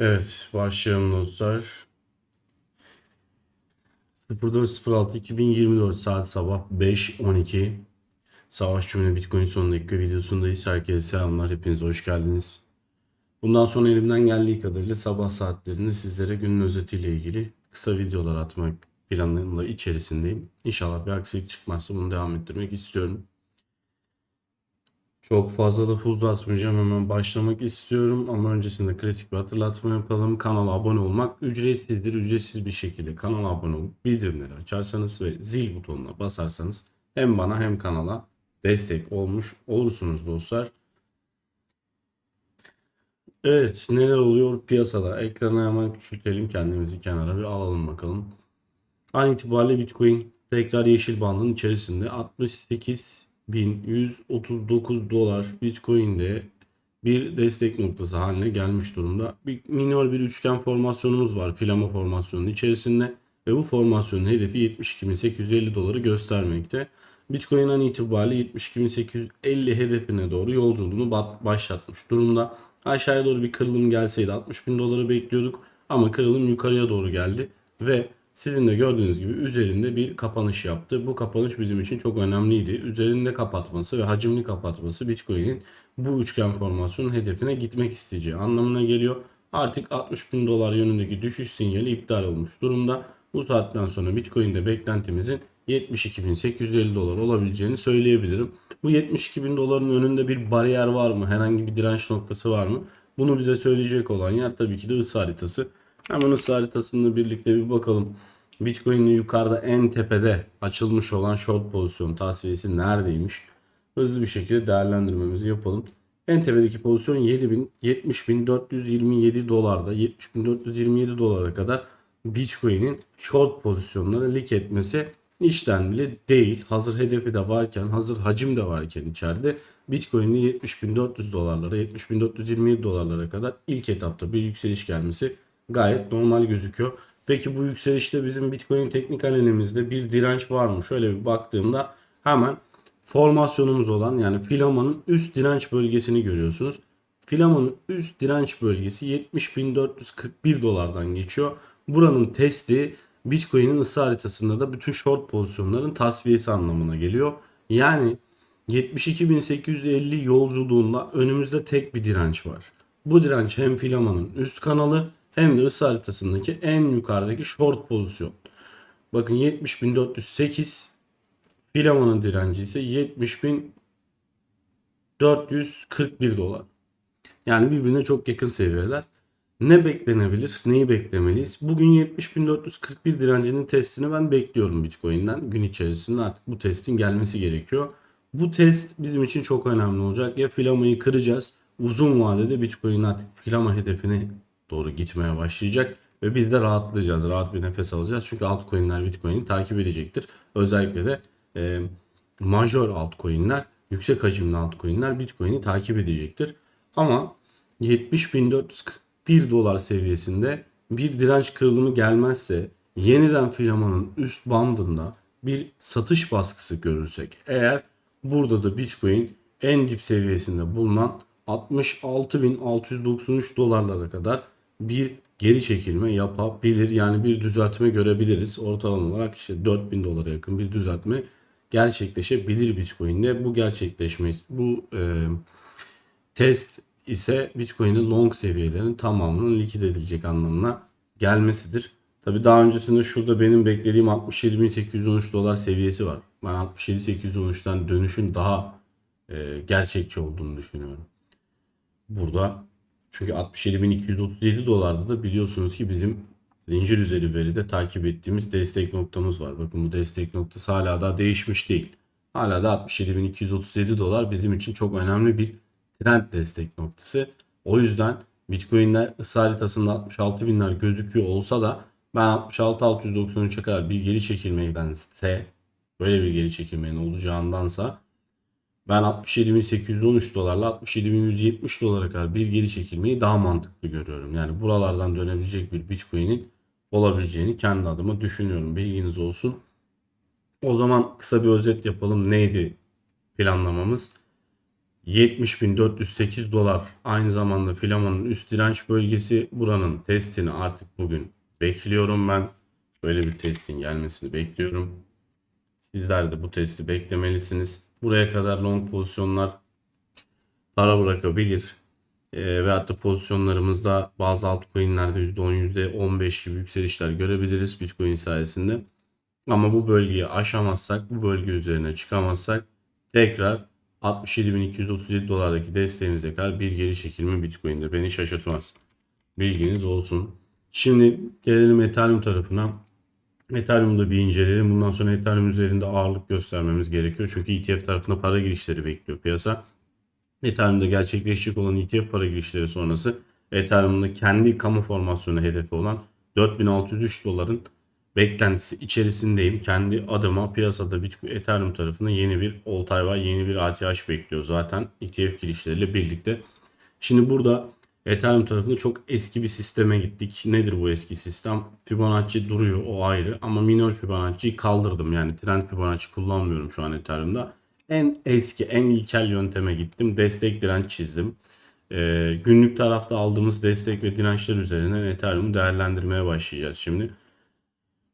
Evet, başlayalım dostlar. 04.06.2024 saat sabah 5.12 Savaş Cümle Bitcoin son dakika videosundayız. Herkese selamlar. Hepiniz hoş geldiniz. Bundan sonra elimden geldiği kadarıyla sabah saatlerinde sizlere günün özetiyle ilgili kısa videolar atmak planında içerisindeyim. İnşallah bir aksilik çıkmazsa bunu devam ettirmek istiyorum. Çok fazla da uzatmayacağım. Hemen başlamak istiyorum. Ama öncesinde klasik bir hatırlatma yapalım. Kanala abone olmak ücretsizdir. Ücretsiz bir şekilde kanala abone olup bildirimleri açarsanız ve zil butonuna basarsanız hem bana hem kanala destek olmuş olursunuz dostlar. Evet neler oluyor piyasada? Ekranı hemen küçültelim kendimizi kenara bir alalım bakalım. An itibariyle Bitcoin tekrar yeşil bandın içerisinde 68.139 dolar Bitcoin'de bir destek noktası haline gelmiş durumda. Bir minor bir üçgen formasyonumuz var filama formasyonunun içerisinde ve bu formasyonun hedefi 72.850 doları göstermekte. Bitcoin an itibariyle 72.850 hedefine doğru yolculuğunu başlatmış durumda. Aşağıya doğru bir kırılım gelseydi 60.000 doları bekliyorduk ama kırılım yukarıya doğru geldi ve sizin de gördüğünüz gibi üzerinde bir kapanış yaptı. Bu kapanış bizim için çok önemliydi. Üzerinde kapatması ve hacimli kapatması Bitcoin'in bu üçgen formasyonun hedefine gitmek isteyeceği anlamına geliyor. Artık 60 bin dolar yönündeki düşüş sinyali iptal olmuş durumda. Bu saatten sonra Bitcoin'de beklentimizin 72.850 dolar olabileceğini söyleyebilirim. Bu 72 bin doların önünde bir bariyer var mı? Herhangi bir direnç noktası var mı? Bunu bize söyleyecek olan yer tabii ki de ısı haritası. Hemen ısı haritasını birlikte bir bakalım. Bitcoin'in yukarıda en tepede açılmış olan short pozisyon tavsiyesi neredeymiş? Hızlı bir şekilde değerlendirmemizi yapalım. En tepedeki pozisyon 7000 70.427 dolarda 70.427 dolara kadar Bitcoin'in short pozisyonları lik etmesi işten bile değil. Hazır hedefi de varken, hazır hacim de varken içeride Bitcoin'in 70.400 dolarlara, 70.427 dolarlara kadar ilk etapta bir yükseliş gelmesi gayet normal gözüküyor. Peki bu yükselişte bizim Bitcoin teknik analizimizde bir direnç var mı? Şöyle bir baktığımda hemen formasyonumuz olan yani filamanın üst direnç bölgesini görüyorsunuz. Filamanın üst direnç bölgesi 70.441 dolardan geçiyor. Buranın testi Bitcoin'in ısı haritasında da bütün short pozisyonların tasfiyesi anlamına geliyor. Yani 72.850 yolculuğunda önümüzde tek bir direnç var. Bu direnç hem filamanın üst kanalı hem de ısı haritasındaki en yukarıdaki short pozisyon. Bakın 70.408 filamanın direnci ise 70.441 dolar. Yani birbirine çok yakın seviyeler. Ne beklenebilir? Neyi beklemeliyiz? Bugün 70.441 direncinin testini ben bekliyorum Bitcoin'den. Gün içerisinde artık bu testin gelmesi gerekiyor. Bu test bizim için çok önemli olacak. Ya filamayı kıracağız. Uzun vadede Bitcoin artık filama hedefine doğru gitmeye başlayacak. Ve biz de rahatlayacağız. Rahat bir nefes alacağız. Çünkü altcoin'ler Bitcoin'i takip edecektir. Özellikle de e, major altcoin'ler, yüksek hacimli altcoin'ler Bitcoin'i takip edecektir. Ama 70.441 dolar seviyesinde bir direnç kırılımı gelmezse yeniden filamanın üst bandında bir satış baskısı görürsek eğer burada da Bitcoin en dip seviyesinde bulunan 66.693 dolarlara kadar bir geri çekilme yapabilir. Yani bir düzeltme görebiliriz. Ortalama olarak işte 4000 dolara yakın bir düzeltme gerçekleşebilir Bitcoin'de. Bu gerçekleşme bu e, test ise Bitcoin'in long seviyelerinin tamamının likit edilecek anlamına gelmesidir. Tabi daha öncesinde şurada benim beklediğim 67.813 dolar seviyesi var. Ben 67.813'ten dönüşün daha e, gerçekçi olduğunu düşünüyorum. Burada çünkü 67.237 dolarda da biliyorsunuz ki bizim zincir üzeri veride takip ettiğimiz destek noktamız var. Bakın bu destek noktası hala daha değişmiş değil. Hala da 67.237 dolar bizim için çok önemli bir trend destek noktası. O yüzden Bitcoin'ler ısı haritasında 66 binler gözüküyor olsa da ben 66.693'e kadar bir geri çekilmektense böyle bir geri çekilmenin olacağındansa ben 67.813 dolarla 67.170 dolara kadar bir geri çekilmeyi daha mantıklı görüyorum. Yani buralardan dönebilecek bir Bitcoin'in olabileceğini kendi adıma düşünüyorum. Bilginiz olsun. O zaman kısa bir özet yapalım. Neydi planlamamız? 70.408 dolar. Aynı zamanda Flaman'ın üst direnç bölgesi. Buranın testini artık bugün bekliyorum ben. Böyle bir testin gelmesini bekliyorum. Sizler de bu testi beklemelisiniz. Buraya kadar long pozisyonlar para bırakabilir. E, veyahut da pozisyonlarımızda bazı altcoin'lerde %10, %15 gibi yükselişler görebiliriz Bitcoin sayesinde. Ama bu bölgeyi aşamazsak, bu bölge üzerine çıkamazsak tekrar 67.237 dolardaki desteğimize kadar bir geri çekilme Bitcoin'de beni şaşırtmaz. Bilginiz olsun. Şimdi gelelim Ethereum tarafına. Ethereum'da bir inceleyelim. Bundan sonra Ethereum üzerinde ağırlık göstermemiz gerekiyor. Çünkü ETF tarafında para girişleri bekliyor piyasa. Ethereum'da gerçekleşecek olan ETF para girişleri sonrası Ethereum'da kendi kamu formasyonu hedefi olan 4603 doların beklentisi içerisindeyim. Kendi adıma piyasada Bitcoin Ethereum tarafında yeni bir all time yeni bir ATH bekliyor zaten ETF girişleriyle birlikte. Şimdi burada Ethereum tarafında çok eski bir sisteme gittik. Nedir bu eski sistem? Fibonacci duruyor o ayrı ama minor Fibonacci'yi kaldırdım. Yani trend Fibonacci kullanmıyorum şu an Ethereum'da. En eski, en ilkel yönteme gittim. Destek direnç çizdim. Ee, günlük tarafta aldığımız destek ve dirençler üzerinden Ethereum'u değerlendirmeye başlayacağız şimdi.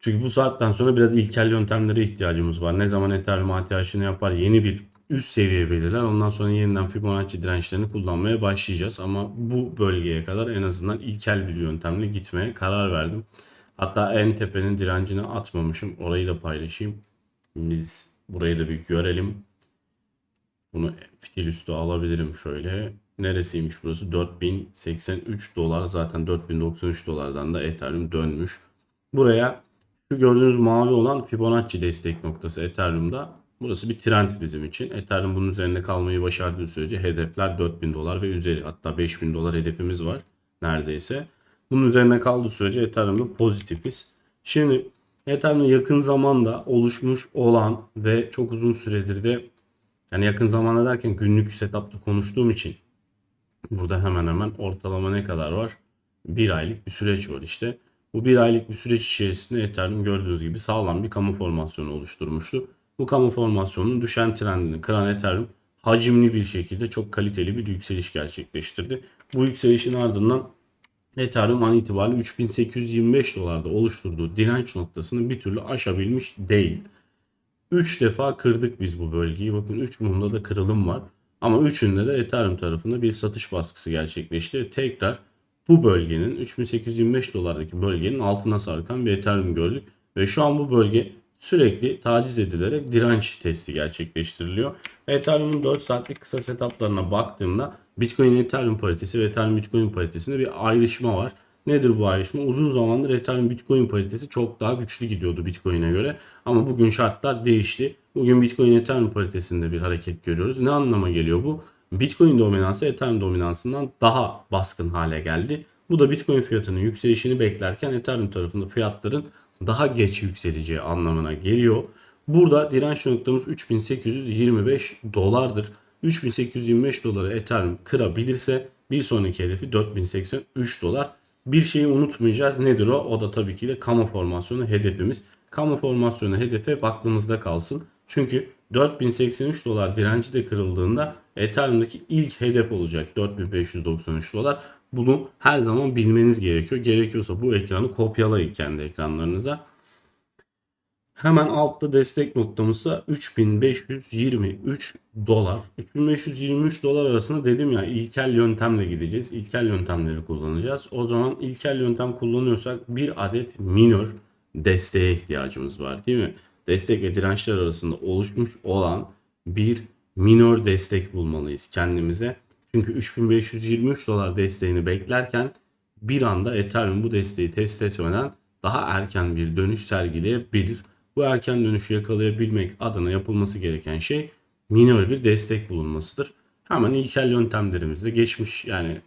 Çünkü bu saatten sonra biraz ilkel yöntemlere ihtiyacımız var. Ne zaman Ethereum ATH'ını yapar yeni bir üst seviye belirler. Ondan sonra yeniden Fibonacci dirençlerini kullanmaya başlayacağız. Ama bu bölgeye kadar en azından ilkel bir yöntemle gitmeye karar verdim. Hatta en tepenin direncini atmamışım. Orayı da paylaşayım. Biz burayı da bir görelim. Bunu fitil üstü alabilirim şöyle. Neresiymiş burası? 4083 dolar. Zaten 4093 dolardan da Ethereum dönmüş. Buraya şu gördüğünüz mavi olan Fibonacci destek noktası Ethereum'da. Burası bir trend bizim için. Ethereum bunun üzerinde kalmayı başardığı sürece hedefler 4000 dolar ve üzeri hatta 5000 dolar hedefimiz var neredeyse. Bunun üzerine kaldığı sürece Ethereum'da pozitifiz. Şimdi Ethereum'da yakın zamanda oluşmuş olan ve çok uzun süredir de yani yakın zamanda derken günlük setup'ta konuştuğum için burada hemen hemen ortalama ne kadar var? Bir aylık bir süreç var işte. Bu bir aylık bir süreç içerisinde Ethereum gördüğünüz gibi sağlam bir kamu formasyonu oluşturmuştu. Bu kamu formasyonunun düşen trendini kıran Ethereum hacimli bir şekilde çok kaliteli bir yükseliş gerçekleştirdi. Bu yükselişin ardından Ethereum an itibariyle 3825 dolarda oluşturduğu direnç noktasını bir türlü aşabilmiş değil. 3 defa kırdık biz bu bölgeyi. Bakın 3 mumda da kırılım var. Ama üçünde de Ethereum tarafında bir satış baskısı gerçekleşti. Tekrar bu bölgenin 3825 dolardaki bölgenin altına sarkan bir Ethereum gördük. Ve şu an bu bölge sürekli taciz edilerek direnç testi gerçekleştiriliyor. Ethereum'un 4 saatlik kısa setuplarına baktığımda Bitcoin Ethereum paritesi ve Ethereum Bitcoin paritesinde bir ayrışma var. Nedir bu ayrışma? Uzun zamandır Ethereum Bitcoin paritesi çok daha güçlü gidiyordu Bitcoin'e göre. Ama bugün şartlar değişti. Bugün Bitcoin Ethereum paritesinde bir hareket görüyoruz. Ne anlama geliyor bu? Bitcoin dominansı Ethereum dominansından daha baskın hale geldi. Bu da Bitcoin fiyatının yükselişini beklerken Ethereum tarafında fiyatların daha geç yükseleceği anlamına geliyor. Burada direnç noktamız 3825 dolardır. 3825 dolara Ethereum kırabilirse bir sonraki hedefi 4083 dolar. Bir şeyi unutmayacağız. Nedir o? O da tabii ki de kamu formasyonu hedefimiz. Kamu formasyonu hedefi hep aklımızda kalsın. Çünkü 4083 dolar direnci de kırıldığında Ethereum'daki ilk hedef olacak 4593 dolar. Bunu her zaman bilmeniz gerekiyor. Gerekiyorsa bu ekranı kopyalayın kendi ekranlarınıza. Hemen altta destek noktamızda 3523 dolar. 3523 dolar arasında dedim ya ilkel yöntemle gideceğiz. İlkel yöntemleri kullanacağız. O zaman ilkel yöntem kullanıyorsak bir adet minor desteğe ihtiyacımız var değil mi? Destek ve dirençler arasında oluşmuş olan bir minor destek bulmalıyız kendimize. Çünkü 3523 dolar desteğini beklerken bir anda Ethereum bu desteği test etmeden daha erken bir dönüş sergileyebilir. Bu erken dönüşü yakalayabilmek adına yapılması gereken şey minor bir destek bulunmasıdır. Hemen ilkel yöntemlerimizde geçmiş yani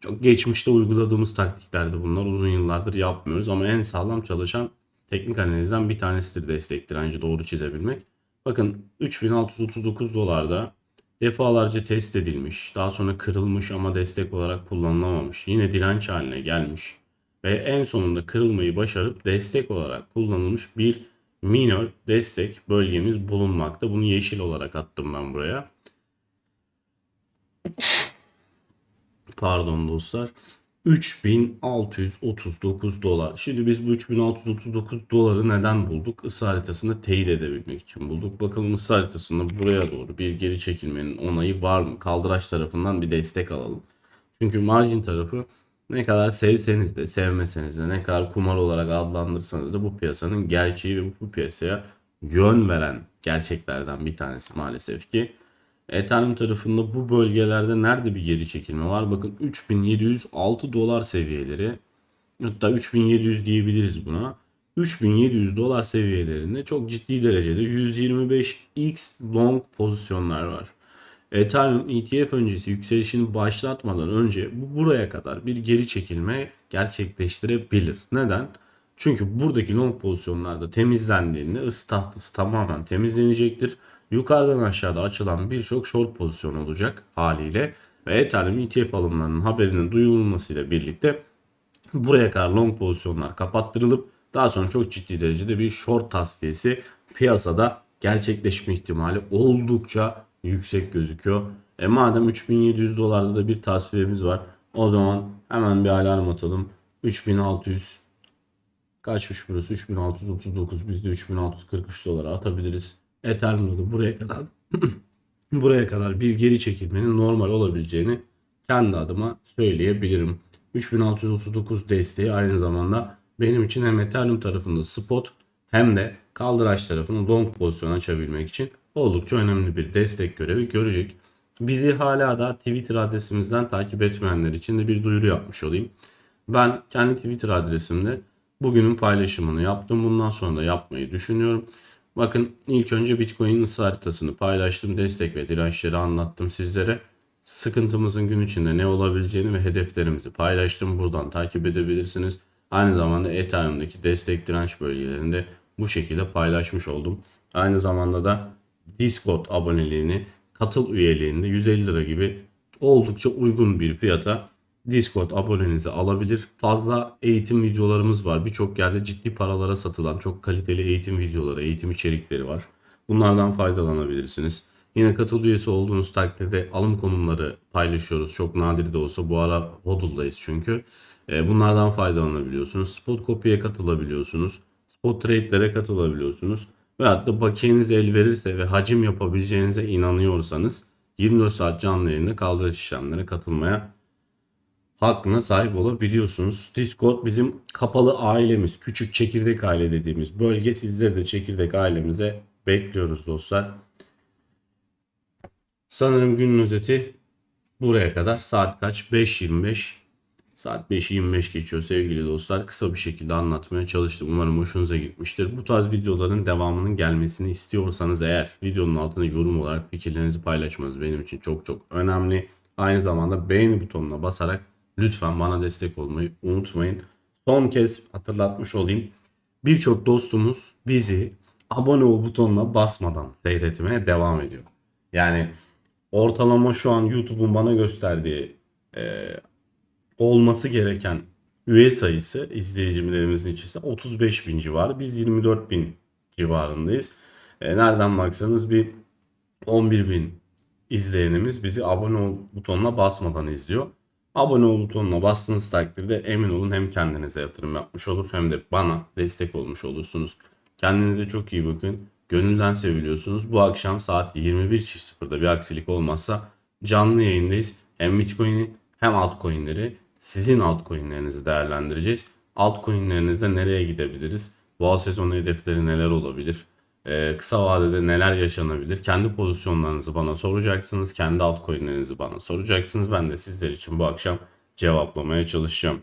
çok geçmişte uyguladığımız taktiklerdi bunlar. Uzun yıllardır yapmıyoruz ama en sağlam çalışan teknik analizden bir tanesidir destek direnci doğru çizebilmek. Bakın 3639 dolarda defalarca test edilmiş, daha sonra kırılmış ama destek olarak kullanılamamış. Yine direnç haline gelmiş ve en sonunda kırılmayı başarıp destek olarak kullanılmış bir minor destek bölgemiz bulunmakta. Bunu yeşil olarak attım ben buraya. Pardon dostlar. 3639 dolar. Şimdi biz bu 3639 doları neden bulduk? Isı haritasını teyit edebilmek için bulduk. Bakalım ısı haritasında buraya doğru bir geri çekilmenin onayı var mı? Kaldıraç tarafından bir destek alalım. Çünkü margin tarafı ne kadar sevseniz de sevmeseniz de ne kadar kumar olarak adlandırsanız da bu piyasanın gerçeği ve bu piyasaya yön veren gerçeklerden bir tanesi maalesef ki. Ethereum tarafında bu bölgelerde nerede bir geri çekilme var? Bakın 3706 dolar seviyeleri hatta 3700 diyebiliriz buna. 3700 dolar seviyelerinde çok ciddi derecede 125x long pozisyonlar var. Ethereum ETF öncesi yükselişini başlatmadan önce bu buraya kadar bir geri çekilme gerçekleştirebilir. Neden? Çünkü buradaki long pozisyonlarda temizlendiğinde ısı tahtası tamamen temizlenecektir. Yukarıdan aşağıda açılan birçok short pozisyon olacak haliyle ve Ethereum ETF alımlarının haberinin duyurulmasıyla birlikte buraya kadar long pozisyonlar kapattırılıp daha sonra çok ciddi derecede bir short tasfiyesi piyasada gerçekleşme ihtimali oldukça yüksek gözüküyor. E madem 3700 dolarda da bir tasfiyemiz var o zaman hemen bir alarm atalım. 3600 kaçmış burası 3639 biz de 3643 dolara atabiliriz. Ethereum'da da buraya kadar buraya kadar bir geri çekilmenin normal olabileceğini kendi adıma söyleyebilirim. 3639 desteği aynı zamanda benim için hem Ethereum tarafında spot hem de kaldıraç tarafında long pozisyon açabilmek için oldukça önemli bir destek görevi görecek. Bizi hala da Twitter adresimizden takip etmeyenler için de bir duyuru yapmış olayım. Ben kendi Twitter adresimde bugünün paylaşımını yaptım. Bundan sonra da yapmayı düşünüyorum. Bakın ilk önce Bitcoin'in ısı haritasını paylaştım. Destek ve dirençleri anlattım sizlere. Sıkıntımızın gün içinde ne olabileceğini ve hedeflerimizi paylaştım. Buradan takip edebilirsiniz. Aynı zamanda Ethereum'daki destek direnç bölgelerinde bu şekilde paylaşmış oldum. Aynı zamanda da Discord aboneliğini, katıl üyeliğinde 150 lira gibi oldukça uygun bir fiyata Discord abonenizi alabilir. Fazla eğitim videolarımız var. Birçok yerde ciddi paralara satılan çok kaliteli eğitim videoları, eğitim içerikleri var. Bunlardan faydalanabilirsiniz. Yine katıl üyesi olduğunuz takdirde alım konumları paylaşıyoruz. Çok nadir de olsa bu ara hodul'dayız çünkü. E, Bunlardan faydalanabiliyorsunuz. Spot kopya katılabiliyorsunuz. Spot trade'lere katılabiliyorsunuz. Ve hatta bakiyeniz el verirse ve hacim yapabileceğinize inanıyorsanız 24 saat canlı yayında kaldıraç işlemlere katılmaya hakkına sahip olabiliyorsunuz. Discord bizim kapalı ailemiz, küçük çekirdek aile dediğimiz bölge. Sizleri de çekirdek ailemize bekliyoruz dostlar. Sanırım günün özeti buraya kadar. Saat kaç? 5.25. Saat 5.25 geçiyor sevgili dostlar. Kısa bir şekilde anlatmaya çalıştım. Umarım hoşunuza gitmiştir. Bu tarz videoların devamının gelmesini istiyorsanız eğer videonun altına yorum olarak fikirlerinizi paylaşmanız benim için çok çok önemli. Aynı zamanda beğeni butonuna basarak lütfen bana destek olmayı unutmayın. Son kez hatırlatmış olayım. Birçok dostumuz bizi abone ol butonuna basmadan seyretmeye devam ediyor. Yani ortalama şu an YouTube'un bana gösterdiği e, olması gereken üye sayısı izleyicilerimizin içerisinde 35 bin civarı. Biz 24 bin civarındayız. E, nereden baksanız bir 11 bin izleyenimiz bizi abone ol butonuna basmadan izliyor. Abone ol butonuna bastığınız takdirde emin olun hem kendinize yatırım yapmış olur hem de bana destek olmuş olursunuz. Kendinize çok iyi bakın. Gönülden seviliyorsunuz. Bu akşam saat 21.00'da bir aksilik olmazsa canlı yayındayız. Hem Bitcoin'i hem altcoin'leri sizin altcoin'lerinizi değerlendireceğiz. Altcoin'lerinizde nereye gidebiliriz? Boğa sezonu hedefleri neler olabilir? Ee, kısa vadede neler yaşanabilir? Kendi pozisyonlarınızı bana soracaksınız. Kendi altcoin'lerinizi bana soracaksınız. Ben de sizler için bu akşam cevaplamaya çalışacağım.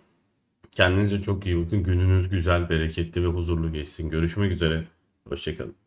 Kendinize çok iyi bakın. Gününüz güzel, bereketli ve huzurlu geçsin. Görüşmek üzere. Hoşçakalın.